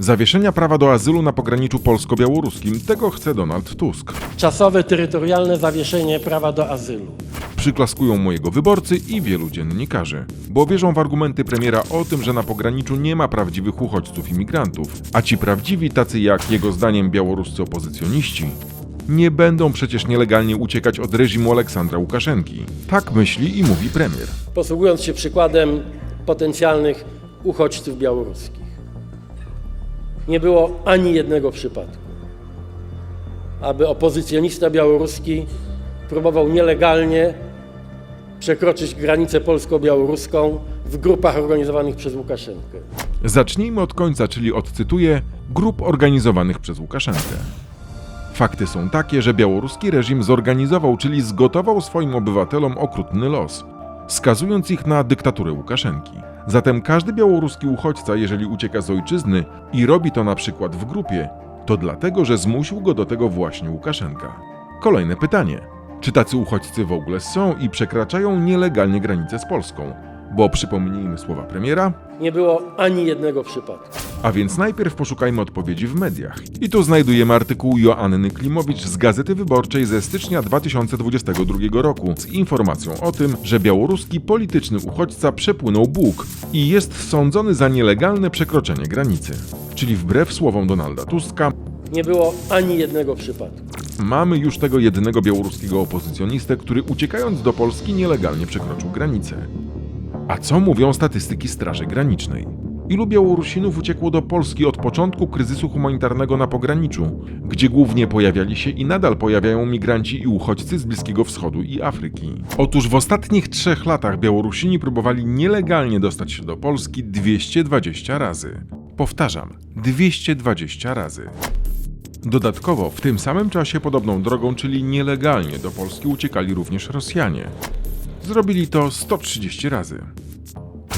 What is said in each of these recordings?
Zawieszenia prawa do azylu na pograniczu polsko-białoruskim. Tego chce Donald Tusk. Czasowe terytorialne zawieszenie prawa do azylu. Przyklaskują mojego wyborcy i wielu dziennikarzy, bo wierzą w argumenty premiera o tym, że na pograniczu nie ma prawdziwych uchodźców i migrantów, a ci prawdziwi, tacy jak jego zdaniem białoruscy opozycjoniści, nie będą przecież nielegalnie uciekać od reżimu Aleksandra Łukaszenki. Tak myśli i mówi premier. Posługując się przykładem potencjalnych uchodźców białoruskich. Nie było ani jednego przypadku, aby opozycjonista białoruski próbował nielegalnie przekroczyć granicę polsko-białoruską w grupach organizowanych przez Łukaszenkę. Zacznijmy od końca, czyli odcytuję grup organizowanych przez Łukaszenkę. Fakty są takie, że białoruski reżim zorganizował, czyli zgotował swoim obywatelom okrutny los, skazując ich na dyktaturę Łukaszenki. Zatem każdy białoruski uchodźca, jeżeli ucieka z ojczyzny i robi to na przykład w grupie, to dlatego, że zmusił go do tego właśnie Łukaszenka. Kolejne pytanie. Czy tacy uchodźcy w ogóle są i przekraczają nielegalnie granicę z Polską? Bo przypomnijmy słowa premiera, Nie było ani jednego przypadku. A więc najpierw poszukajmy odpowiedzi w mediach. I tu znajdujemy artykuł Joanny Klimowicz z Gazety Wyborczej ze stycznia 2022 roku z informacją o tym, że białoruski polityczny uchodźca przepłynął Bóg i jest sądzony za nielegalne przekroczenie granicy. Czyli wbrew słowom Donalda Tuska, Nie było ani jednego przypadku. mamy już tego jednego białoruskiego opozycjonistę, który uciekając do Polski nielegalnie przekroczył granicę. A co mówią statystyki Straży Granicznej? Ilu Białorusinów uciekło do Polski od początku kryzysu humanitarnego na pograniczu, gdzie głównie pojawiali się i nadal pojawiają migranci i uchodźcy z Bliskiego Wschodu i Afryki? Otóż w ostatnich trzech latach Białorusini próbowali nielegalnie dostać się do Polski 220 razy. Powtarzam, 220 razy. Dodatkowo w tym samym czasie podobną drogą, czyli nielegalnie do Polski uciekali również Rosjanie. Zrobili to 130 razy.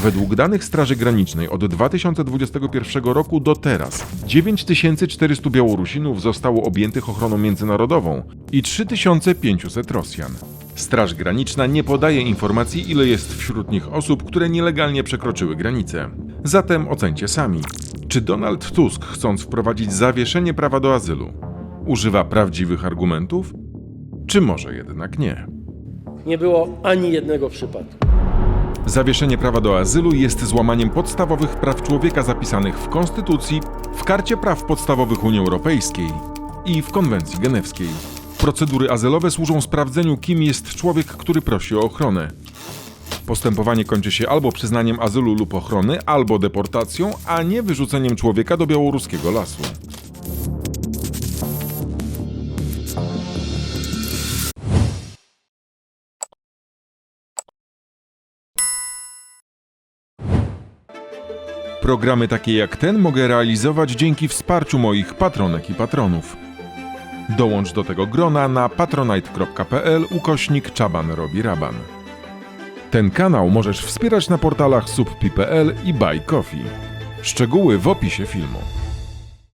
Według danych Straży Granicznej od 2021 roku do teraz 9400 Białorusinów zostało objętych ochroną międzynarodową i 3500 Rosjan. Straż Graniczna nie podaje informacji, ile jest wśród nich osób, które nielegalnie przekroczyły granicę. Zatem ocencie sami. Czy Donald Tusk, chcąc wprowadzić zawieszenie prawa do azylu, używa prawdziwych argumentów? Czy może jednak nie? Nie było ani jednego przypadku. Zawieszenie prawa do azylu jest złamaniem podstawowych praw człowieka zapisanych w Konstytucji, w Karcie Praw Podstawowych Unii Europejskiej i w Konwencji Genewskiej. Procedury azylowe służą sprawdzeniu, kim jest człowiek, który prosi o ochronę. Postępowanie kończy się albo przyznaniem azylu lub ochrony, albo deportacją, a nie wyrzuceniem człowieka do białoruskiego lasu. Programy takie jak ten mogę realizować dzięki wsparciu moich patronek i patronów. Dołącz do tego grona na patronite.pl ukośnik czaban robi raban. Ten kanał możesz wspierać na portalach subpi.pl i Buy Coffee. Szczegóły w opisie filmu.